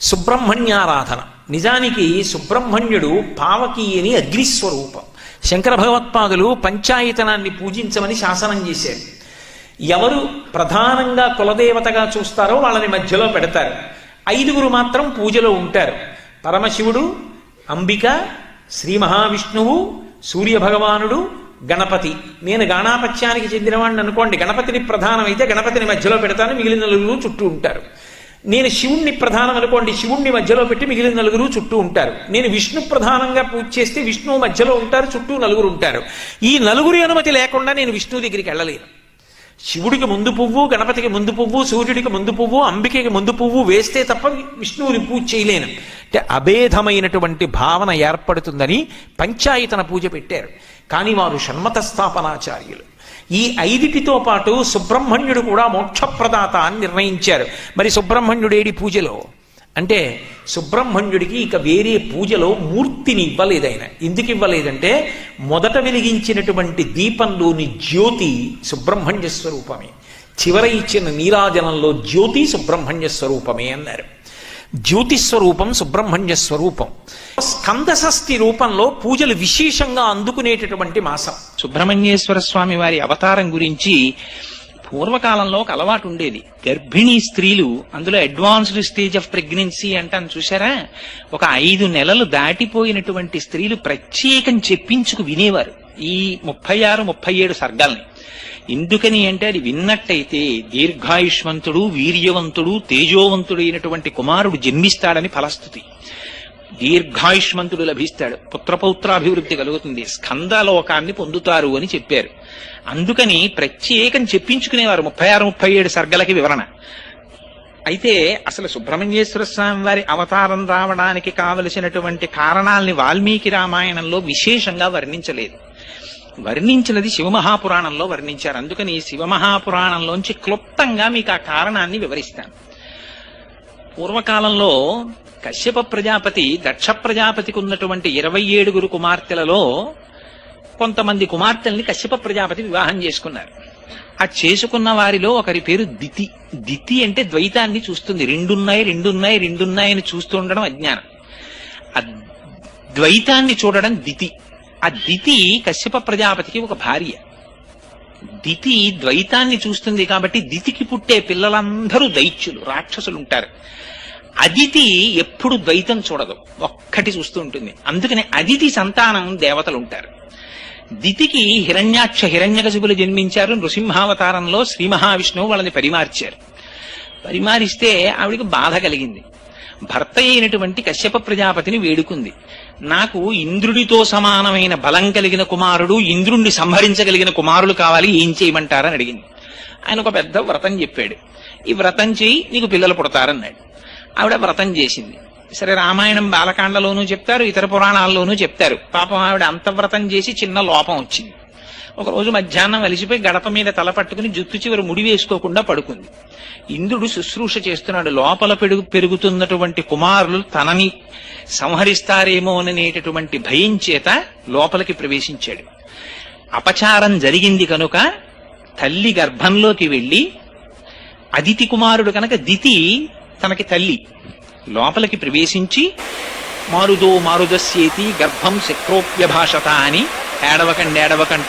సుబ్రహ్మణ్యారాధన. నిజానికి సుబ్రహ్మణ్యుడు పావకి అని అగ్నిస్వరూపం. శంకర భగవత్పాదులు పంచాయతనాన్ని పూజించమని శాసనం చేశారు. ఎవరు ప్రధానంగా కులదేవతగా చూస్తారో వాళ్ళని మధ్యలో పెడతారు. ఐదుగురు మాత్రం పూజలో ఉంటారు. పరమశివుడు అంబిక శ్రీ మహావిష్ణువు సూర్య భగవానుడు గణపతి. నేను గాణాపత్యానికి చెందినవాడిని అనుకోండి గణపతిని ప్రధానమైతే గణపతిని మధ్యలో పెడతాను. మిగిలిన నలుగురు చుట్టూ ఉంటారు. నేను శివుణ్ణి ప్రధానం అనుకోండి శివుణ్ణి మధ్యలో పెట్టి మిగిలిన నలుగురు చుట్టూ ఉంటారు. నేను విష్ణు ప్రధానంగా పూజ చేస్తే విష్ణువు మధ్యలో ఉంటారు చుట్టూ నలుగురు ఉంటారు. ఈ నలుగురి అనుమతి లేకుండా నేను విష్ణువు దగ్గరికి వెళ్ళలేను. శివుడికి ముందు పువ్వు గణపతికి ముందు పువ్వు సూర్యుడికి ముందు పువ్వు అంబికకి ముందు పువ్వు వేస్తే తప్ప విష్ణువుని పూజ చేయలేను. అంటే అభేదమైనటువంటి భావన ఏర్పడుతుందని పంచాయతన పూజ పెట్టారు. కానీ వారు షణ్మత స్థాపనాచార్యులు. ఈ ఐదిటితో పాటు సుబ్రహ్మణ్యుడు కూడా మోక్షప్రదాత అని నిర్ణయించారు. మరి సుబ్రహ్మణ్యుడేడి పూజలో? అంటే సుబ్రహ్మణ్యుడికి ఇక వేరే పూజలో మూర్తిని ఇవ్వలేదు ఆయన. ఎందుకు ఇవ్వలేదంటే మొదట వెలిగించినటువంటి దీపంలోని జ్యోతి సుబ్రహ్మణ్య స్వరూపమే. చివర ఇచ్చిన నీరాజనంలో జ్యోతి సుబ్రహ్మణ్య స్వరూపమే అన్నారు. జ్యోతి స్వరూపం సుబ్రహ్మణ్య స్వరూపం. స్కందసస్తి రూపంలో పూజలు విశేషంగా అందుకునేటటువంటి మాసం. సుబ్రహ్మణ్యేశ్వర స్వామి వారి అవతారం గురించి పూర్వకాలంలో ఒక అలవాటు ఉండేది. గర్భిణీ స్త్రీలు అందులో అడ్వాన్స్డ్ స్టేజ్ ఆఫ్ ప్రెగ్నెన్సీ అంటాను చూసారా ఒక ఐదు నెలలు దాటిపోయినటువంటి స్త్రీలు ప్రత్యేకం చెప్పించుకు వినేవారు ఈ ముప్పై ఆరు ముప్పై ఏడు సర్గాల్ని. ఎందుకని అంటే అది విన్నట్టయితే దీర్ఘాయుష్మంతుడు వీర్యవంతుడు తేజోవంతుడైనటువంటి కుమారుడు జన్మిస్తాడని ఫలస్థుతి. దీర్ఘాయుష్మంతుడు లభిస్తాడు. పుత్రపౌత్రాభివృద్ధి కలుగుతుంది. స్కందలోకాన్ని పొందుతారు అని చెప్పారు. అందుకని ప్రత్యేకం చెప్పించుకునేవారు ముప్పై ఆరు ముప్పై ఏడు సర్గలకి వివరణ. అయితే అసలు సుబ్రహ్మణ్యేశ్వర స్వామి వారి అవతారం రావడానికి కావలసినటువంటి కారణాల్ని వాల్మీకి రామాయణంలో విశేషంగా వర్ణించలేదు. వర్ణించినది శివమహాపురాణంలో వర్ణించారు. అందుకని శివమహాపురాణంలోంచి క్లుప్తంగా మీకు ఆ కారణాన్ని వివరిస్తాను. పూర్వకాలంలో కశ్యప ప్రజాపతి దక్ష ప్రజాపతికి ఉన్నటువంటి ఇరవై ఏడుగురు కుమార్తెలలో కొంతమంది కుమార్తెల్ని కశ్యప ప్రజాపతి వివాహం చేసుకున్నారు. ఆ చేసుకున్న వారిలో ఒకరి పేరు దితి. దితి అంటే ద్వైతాన్ని చూస్తుంది. రెండున్నాయి రెండున్నాయి రెండున్నాయి అని చూస్తూ ఉండడం అజ్ఞానం. ఆ ద్వైతాన్ని చూడడం దితి. ఆ దితి కశ్యప ప్రజాపతికి ఒక భార్య. దితి ద్వైతాన్ని చూస్తుంది కాబట్టి దితికి పుట్టే పిల్లలందరూ దైత్యులు రాక్షసులు ఉంటారు అదితి ఎప్పుడు ద్వైతం చూడదు. ఒక్కటి చూస్తూ ఉంటుంది. అందుకని అదితి సంతానం దేవతలు ఉంటారు దితికి హిరణ్యాక్ష హిరణ్యకశిపులు జన్మించారు. నృసింహావతారంలో శ్రీ మహావిష్ణువు వాళ్ళని పరిమార్చారు. పరిమారిస్తే ఆవిడికి బాధ కలిగింది. భర్త అయినటువంటి కశ్యప ప్రజాపతిని వేడుకుంది. నాకు ఇంద్రుడితో సమానమైన బలం కలిగిన కుమారుడు ఇంద్రుణ్ణి సంహరించగలిగిన కుమారులు కావాలి ఏం చేయమంటారని అడిగింది. ఆయన ఒక పెద్ద వ్రతం చెప్పాడు. ఈ వ్రతం చేయి నీకు పిల్లలు పుడతారన్నాడు. ఆవిడ వ్రతం చేసింది. సరే రామాయణం బాలకాండలోనూ చెప్తారు ఇతర పురాణాల్లోనూ చెప్తారు. పాపం ఆవిడ అంత వ్రతం చేసి చిన్న లోపం వచ్చింది. ఒక రోజు మధ్యాహ్నం అలిసిపోయి గడప మీద తల పట్టుకుని జుత్తు చివరి ముడి వేసుకోకుండా పడుకుంది. ఇంద్రుడు శుశ్రూష చేస్తున్నాడు. లోపల పెరుగు పెరుగుతున్నటువంటి కుమారులు తనని సంహరిస్తారేమోననేటటువంటి భయం చేత లోపలికి ప్రవేశించాడు. అపచారం జరిగింది కనుక తల్లి గర్భంలోకి వెళ్ళి అదితి కుమారుడు కనుక దితి తనకి తల్లి. లోపలికి ప్రవేశించి మారుదో మారుదస్యేతి గర్భం శక్రోప్యభాషత అని ఏడవకండి ఏడవకండి